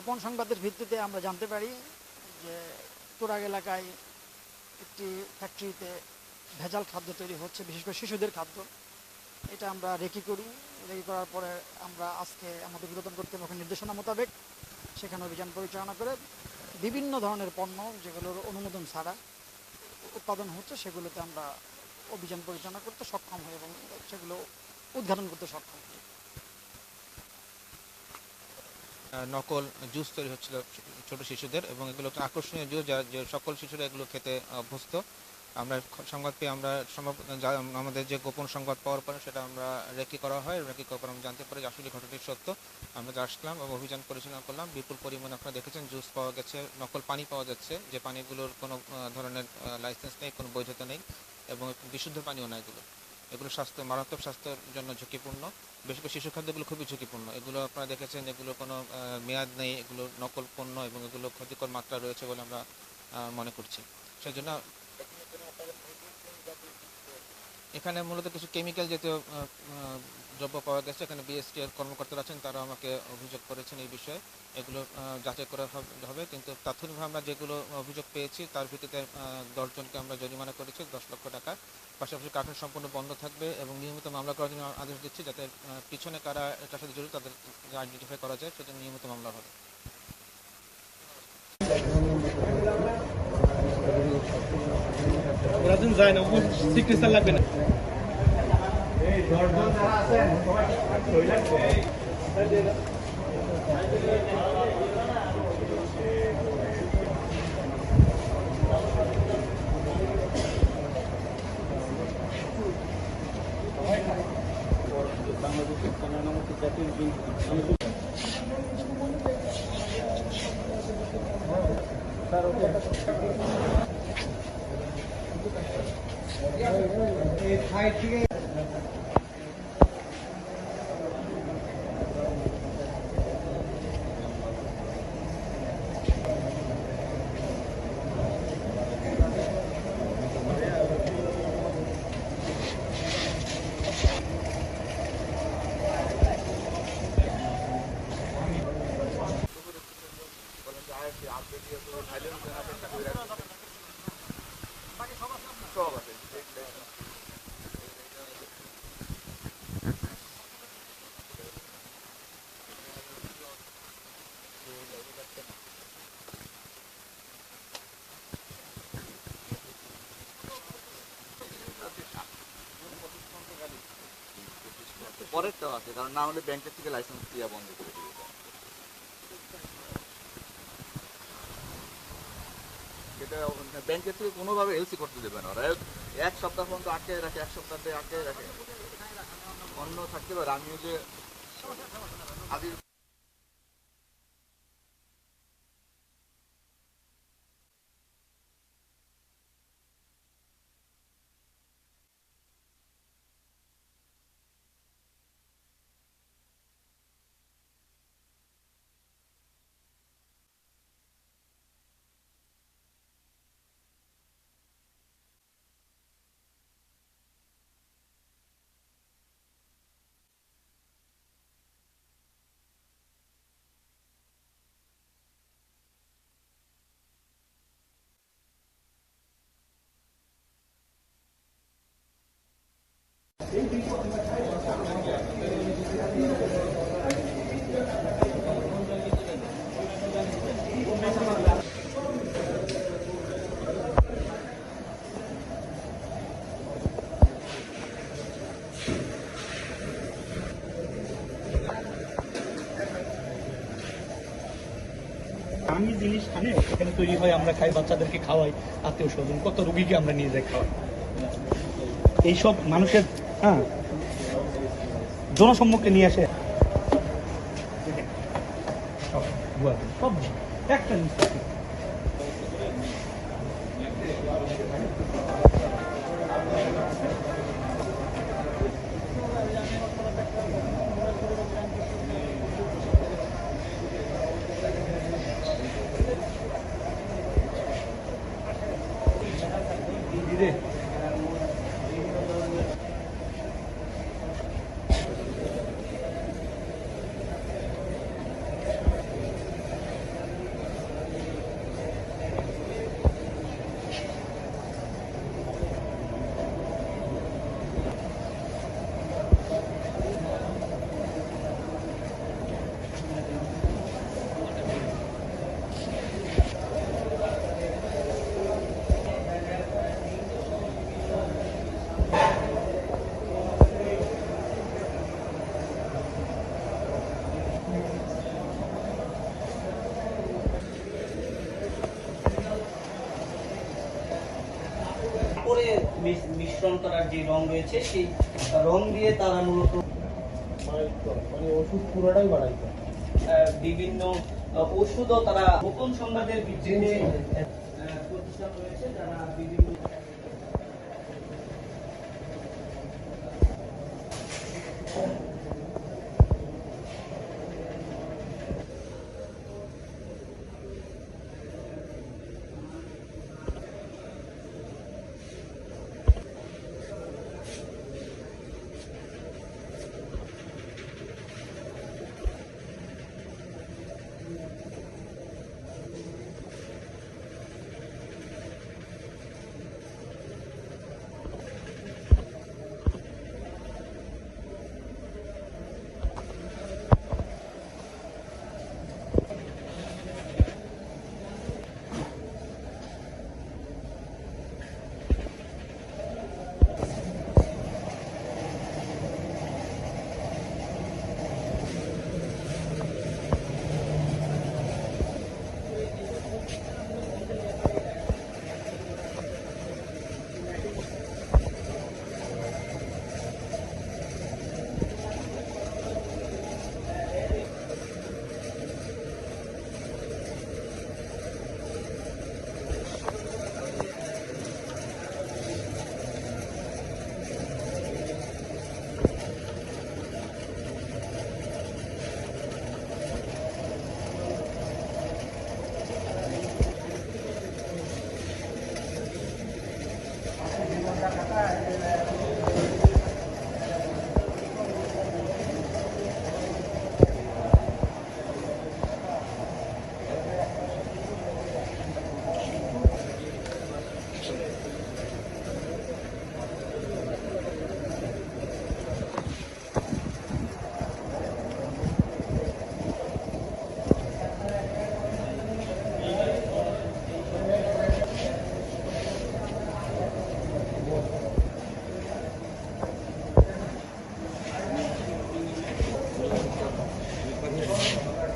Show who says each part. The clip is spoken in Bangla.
Speaker 1: গোপন সংবাদের ভিত্তিতে আমরা জানতে পারি যে তোরাগ এলাকায় একটি ফ্যাক্টরিতে ভেজাল খাদ্য তৈরি হচ্ছে, বিশেষ করে শিশুদের খাদ্য। এটা আমরা রেকি করি। রেকি করার পরে আমরা আজকে আমাদের বিনোদন কর্তৃপক্ষের নির্দেশনা মোতাবেক সেখানে অভিযান পরিচালনা করে বিভিন্ন ধরনের পণ্য, যেগুলোর অনুমোদন ছাড়া উৎপাদন হচ্ছে, সেগুলোতে আমরা অভিযান পরিচালনা করতে সক্ষম হই এবং সেগুলো উদ্ঘাটন করতে সক্ষম হই।
Speaker 2: নকল জুস তৈরি হচ্ছিল ছোট শিশুদের এবং এগুলো আকর্ষণীয় জুস যা যে সকল শিশুরা এগুলো খেতে অভ্যস্ত। আমরা সংবাদ পেয়ে আমরা সম্ভব আমাদের যে গোপন সংবাদ পাওয়ার পরে সেটা আমরা রেকি করা হয়। রেকি করার পর আমরা জানতে পারি আসলে ঘটনাটি সত্য। আমরা আসলাম এবং অভিযান পরিচালনা করলাম, বিপুল পরিমাণে আপনারা দেখেছেন জুস পাওয়া গেছে, নকল পানি পাওয়া যাচ্ছে, যে পানিগুলোর কোনো ধরনের লাইসেন্স নেই, কোনো বৈধতা নেই এবং বিশুদ্ধ পানিও না এগুলো। এগুলো স্বাস্থ্য, মারাত্মক স্বাস্থ্যের জন্য ঝুঁকিপূর্ণ। বিশেষ করে শিশু খাদ্যগুলো খুবই ঝুঁকিপূর্ণ। এগুলো আপনারা দেখেছেন এগুলো কোনো মেয়াদ নেই, এগুলো নকল পণ্য এবং এগুলো ক্ষতিকর মাত্রা রয়েছে বলে আমরা মনে করছি। সেই জন্য এখানে মূলত কিছু কেমিক্যাল জাতীয় দ্রব্য পাওয়া গেছে। এখানে বিএসটি এর কর্মকর্তারা আছেন, তারা আমাকে অভিযোগ করেছেন এই বিষয়ে। এগুলো যাচাই করা হবে কিন্তু তাৎক্ষণিকভাবে আমরা যেগুলো অভিযোগ পেয়েছি, তার ভিত্তিতে দশজনকে আমরা জরিমানা করেছি, দশ লক্ষ টাকা। পাশাপাশি কারখানা সম্পূর্ণ বন্ধ থাকবে এবং নিয়মিত মামলা করার জন্য আদেশ দিচ্ছি যাতে পিছনে কারা এটার সাথে জড়িত তাদের আইডেন্টিফাই করা যায় সেজন্য নিয়মিত মামলা হবে।
Speaker 3: যায় না সিগনেচার লাগবে না।
Speaker 4: বাংলাদেশের কন্যানামকে জাতীয় দিন এই থেকে পরেরটাও আছে কারণ না হলে ব্যাংকের থেকে লাইসেন্স দেওয়া বন্ধ করে সেটা ব্যাংকের থেকে কোনোভাবে এলসি করতে দেবে না। ওরা এক সপ্তাহ পর্যন্ত আটকে রাখে, এক সপ্তাহ আটকে রাখে। অন্য থাকতে পারে, আমিও যে আদি
Speaker 3: দামি জিনিস আনে এখানে তৈরি হয়, আমরা খাই, বাচ্চাদেরকে খাওয়াই আত্মীয় স্বজন কত রুগীকে আমরা নিয়ে যাই খাওয়াই। এইসব মানুষের হ্যাঁ জনসম্মুখে নিয়ে আসে। সব একটা জিনিস থাকে। দিদি
Speaker 5: করে মিশ্রণ করার যে রং রয়েছে, সেই রং দিয়ে তারা মূলত
Speaker 6: মানে ওষুধ পুরোটাই বাড়াইতো
Speaker 5: বিভিন্ন ওষুধও তারা গোপন সংবাদের ভিত্তিতে প্রতিষ্ঠান রয়েছে যারা বিভিন্ন